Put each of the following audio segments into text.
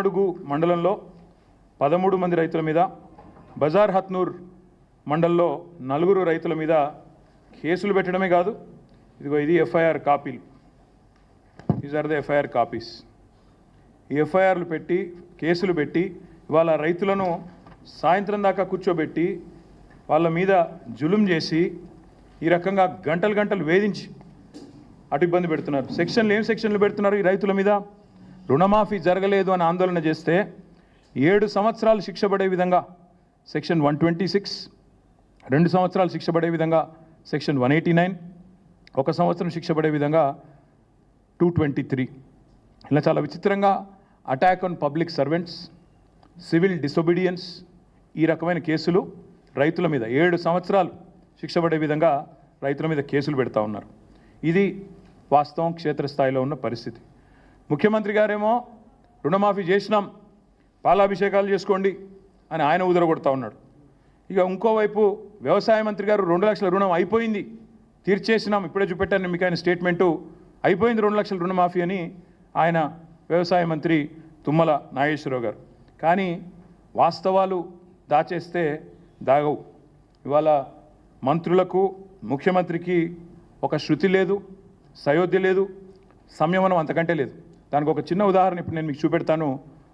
అడుగు మండలంలో పదమూడు మంది రైతుల మీద బజార్ హత్నూర్ మండల్లో నలుగురు రైతుల మీద కేసులు పెట్టడమే కాదు ఇదిగో ఇది ఎఫ్ఐఆర్ కాపీలు. These are the FIR copies. ఈ ఎఫ్ఐఆర్లు పెట్టి కేసులు పెట్టి వాళ్ళ రైతులను సాయంత్రం దాకా కూర్చోబెట్టి వాళ్ళ మీద జులుం చేసి ఈ రకంగా గంటలు గంటలు వేధించి అటు ఇబ్బంది పెడుతున్నారు. సెక్షన్లు ఏం సెక్షన్లు పెడుతున్నారు ఈ రైతుల మీద? రుణమాఫీ జరగలేదు అని ఆందోళన చేస్తే ఏడు సంవత్సరాలు శిక్ష పడే విధంగా సెక్షన్ వన్ ట్వంటీ సిక్స్ రెండు సంవత్సరాలు శిక్ష పడే విధంగా సెక్షన్ వన్ ఎయిటీ నైన్ ఒక సంవత్సరం శిక్ష పడే విధంగా టూ ట్వంటీ త్రీ. ఇలా చాలా విచిత్రంగా attack on public servants civil disobedience ఈ రకమైన కేసులు రైతుల మీద ఏడు సంవత్సరాలు శిక్ష పడే విధంగా రైతుల మీద కేసులు పెడతా ఉన్నారు. ఇది వాస్తవం క్షేత్రస్థాయిలో ఉన్న పరిస్థితి. ముఖ్యమంత్రి గారేమో రుణమాఫీ చేసినాం పాలాభిషేకాలు చేసుకోండి అని ఆయన ఉదరగొడతా ఉన్నాడు. ఇక ఇంకోవైపు వ్యవసాయ మంత్రి గారు రెండు లక్షల రుణం అయిపోయింది తీర్చేసినాం ఇప్పుడే చూపెట్టాను మీకు ఆయన స్టేట్మెంటు అయిపోయింది రెండు లక్షల రుణమాఫీ అని ఆయన వ్యవసాయ మంత్రి తుమ్మల నాగేశ్వరరావు గారు. కానీ వాస్తవాలు దాచేస్తే దాగవు. ఇవాళ మంత్రులకు ముఖ్యమంత్రికి ఒక శృతి లేదు సయోధ్య లేదు సంయమనం అంతకంటే లేదు. దానికి ఒక చిన్న ఉదాహరణ ఇప్పుడు నేను మీకు చూపెడతాను.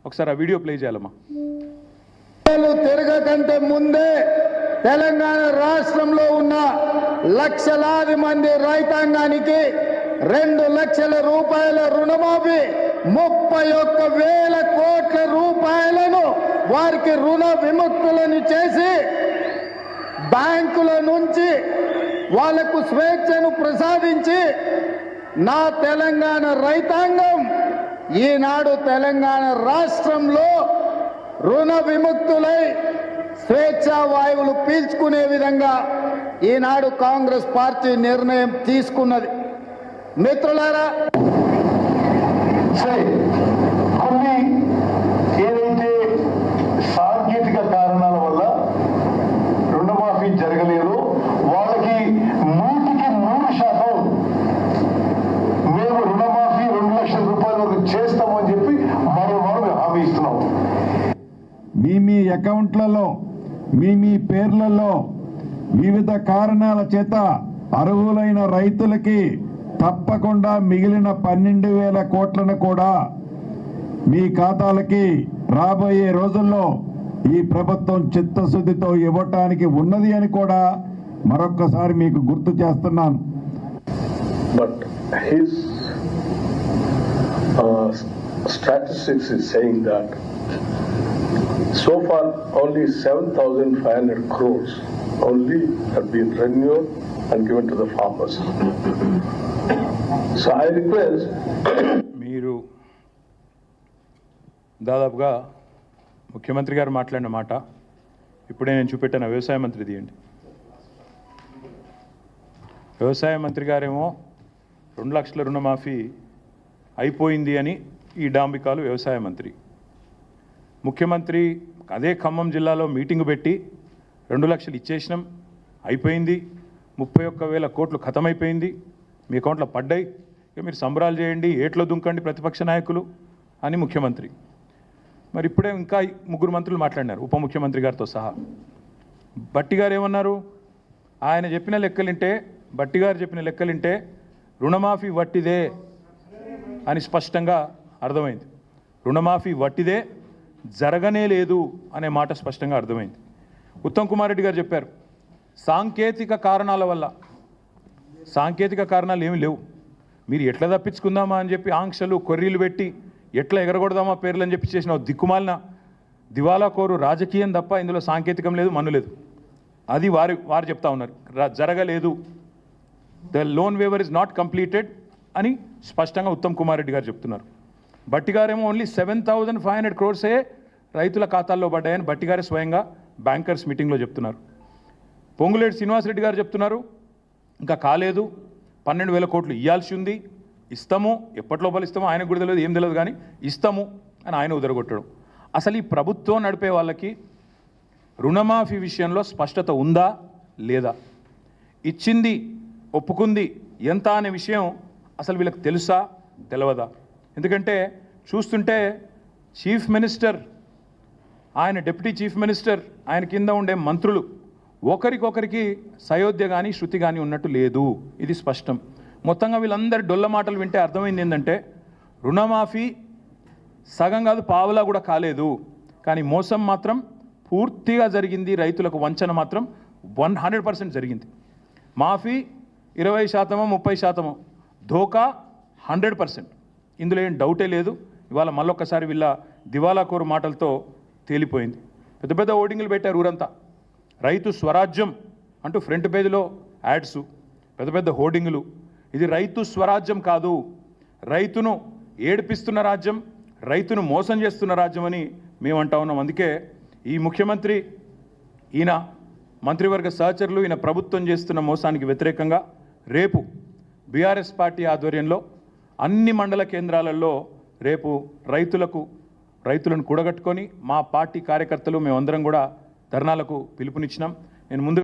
ఒకసారి ఆ వీడియో ప్లే చేయాలమ్మా. తిరగకంటే ముందే తెలంగాణ రాష్ట్రంలో ఉన్న లక్షలాది మంది రైతాంగానికి రెండు లక్షల రూపాయల రుణమాఫీ ముప్పై ఒక్క వేల కోట్ల రూపాయలను వారికి రుణ విముక్తులను చేసి బ్యాంకుల నుంచి వాళ్ళకు స్వేచ్ఛను ప్రసాదించి నా తెలంగాణ రైతాంగం ఈనాడు తెలంగాణ రాష్ట్రంలో రుణ విముక్తులై స్వేచ్ఛా వాయువులు పీల్చుకునే విధంగా ఈనాడు కాంగ్రెస్ పార్టీ నిర్ణయం తీసుకున్నది. మిత్రులారా సరే కొన్ని ఏదైతే సాంకేతిక కారణాల వల్ల రుణమాఫీ జరగలేదు వాళ్ళకి నూటికి నూరు శాతం మేము రుణమాఫీ రెండు లక్షల రూపాయల వరకు చేస్తామని చెప్పి మరో హామీ ఇస్తున్నాం. మీ మీ అకౌంట్లలో మీ మీ పేర్లలో వివిధ కారణాల చేత అర్హులైన రైతులకి తప్పకుండా మిగిలిన పన్నెండు వేల కోట్లను కూడా మీ ఖాతాలకి రాబోయే రోజుల్లో ఈ ప్రభుత్వం చిత్తశుద్ధితో ఇవ్వటానికి ఉన్నది అని కూడా మరొక్కసారి మీకు గుర్తు చేస్తున్నాను. Statistics is saying that so far only 7,500 crores only have been renewed and given to the farmers. So I request మీరు దాదాపుగా ముఖ్యమంత్రి గారు మాట్లాడిన మాట ఇప్పుడే నేను చూపెట్టాను వ్యవసాయ మంత్రి తీయండి వ్యవసాయ మంత్రి గారేమో రెండు లక్షల రుణమాఫీ అయిపోయింది అని ఈ డాంబికాలు వ్యవసాయ మంత్రి. ముఖ్యమంత్రి అదే ఖమ్మం జిల్లాలో మీటింగ్ పెట్టి రెండు లక్షలు ఇచ్చేసినాం. అయిపోయింది. ముప్పై ఒక్క వేల కోట్లు ఖతమైపోయింది. మీ అకౌంట్లో పడ్డాయి. ఇక మీరు సంబరాలు చేయండి ఏట్లో దుంకండి ప్రతిపక్ష నాయకులు అని ముఖ్యమంత్రి. మరి ఇప్పుడే ఇంకా ముగ్గురు మంత్రులు మాట్లాడినారు ఉప ముఖ్యమంత్రి గారితో సహా. బట్టి గారు ఏమన్నారు? ఆయన చెప్పిన లెక్కలింటే బట్టి గారు చెప్పిన లెక్కలింటే రుణమాఫీ వట్టిదే అని స్పష్టంగా అర్థమైంది. రుణమాఫీ వట్టిదే జరగనే లేదు అనే మాట స్పష్టంగా అర్థమైంది. ఉత్తమ్ కుమార్ రెడ్డి గారు చెప్పారు సాంకేతిక కారణాల వల్ల సాంకేతిక కారణాలు ఏమీ లేవు. మీరు ఎట్లా తప్పించుకుందామా అని చెప్పి ఆంక్షలు కొర్రీలు పెట్టి ఎట్లా ఎగరగొడదామా పేర్లు అని చెప్పి చేసిన దిక్కుమాలిన దివాలా కోరు రాజకీయం తప్ప ఇందులో సాంకేతికం లేదు మన్ను లేదు. అది వారు వారు చెప్తా ఉన్నారు. జరగలేదు. The loan waiver is not completed అని స్పష్టంగా ఉత్తమ్ కుమార్ రెడ్డి గారు చెప్తున్నారు. బట్టిగారేమో only seven thousand five hundred క్రోర్సే రైతుల ఖాతాల్లో పడ్డాయని బట్టిగారే స్వయంగా బ్యాంకర్స్ మీటింగ్లో చెప్తున్నారు. పొంగులేటి శ్రీనివాసరెడ్డి గారు చెప్తున్నారు ఇంకా కాలేదు పన్నెండు వేల కోట్లు ఇవ్వాల్సి ఉంది ఇస్తాము ఎప్పటి లోపల ఇస్తామో ఆయనకు కూడా తెలియదు ఏం తెలియదు కానీ ఇస్తాము అని ఆయన ఉదరగొట్టడం. అసలు ఈ ప్రభుత్వం నడిపే వాళ్ళకి రుణమాఫీ విషయంలో స్పష్టత ఉందా లేదా? ఇచ్చింది ఒప్పుకుంది ఎంత అనే విషయం అసలు వీళ్ళకి తెలుసా తెలియదా ఎందుకంటే చూస్తుంటే చీఫ్ మినిస్టర్ ఆయన డిప్యూటీ చీఫ్ మినిస్టర్ ఆయన కింద ఉండే మంత్రులు ఒకరికొకరికి సయోధ్య కానీ శృతి కానీ ఉన్నట్టు లేదు. ఇది స్పష్టం. మొత్తంగా వీళ్ళందరి డొల్ల మాటలు వింటే అర్థమైంది ఏంటంటే రుణమాఫీ సగం కాదు పావులా కూడా కాలేదు. కానీ మోసం మాత్రం పూర్తిగా జరిగింది. రైతులకు వంచన మాత్రం వన్ హండ్రెడ్ పర్సెంట్ జరిగింది. మాఫీ ఇరవై శాతమో ముప్పై శాతమో ధోకా హండ్రెడ్ పర్సెంట్. ఇందులో ఏం డౌటే లేదు. ఇవాళ మళ్ళొక్కసారి వీళ్ళ దివాలాకోరు మాటలతో తేలిపోయింది. పెద్ద పెద్ద ఓటింగ్లు పెట్టారు ఊరంతా. రైతు స్వరాజ్యం అంటూ ఫ్రంట్ పేజీలో యాడ్స్ పెద్ద పెద్ద హోర్డింగులు. ఇది రైతు స్వరాజ్యం కాదు. రైతును ఏడిపిస్తున్న రాజ్యం రైతును మోసం చేస్తున్న రాజ్యం అని మేము అంటా ఉన్నాం. అందుకే ఈ ముఖ్యమంత్రి ఈయన మంత్రివర్గ సహచరులు ఈయన ప్రభుత్వం చేస్తున్న మోసానికి వ్యతిరేకంగా రేపు బీఆర్ఎస్ పార్టీ ఆధ్వర్యంలో అన్ని మండల కేంద్రాలలో రేపు రైతులకు రైతులను కూడగట్టుకొని మా పార్టీ కార్యకర్తలు మేమందరం కూడా ధర్నాలకు పిలుపునిచ్చినాం. నేను ముందు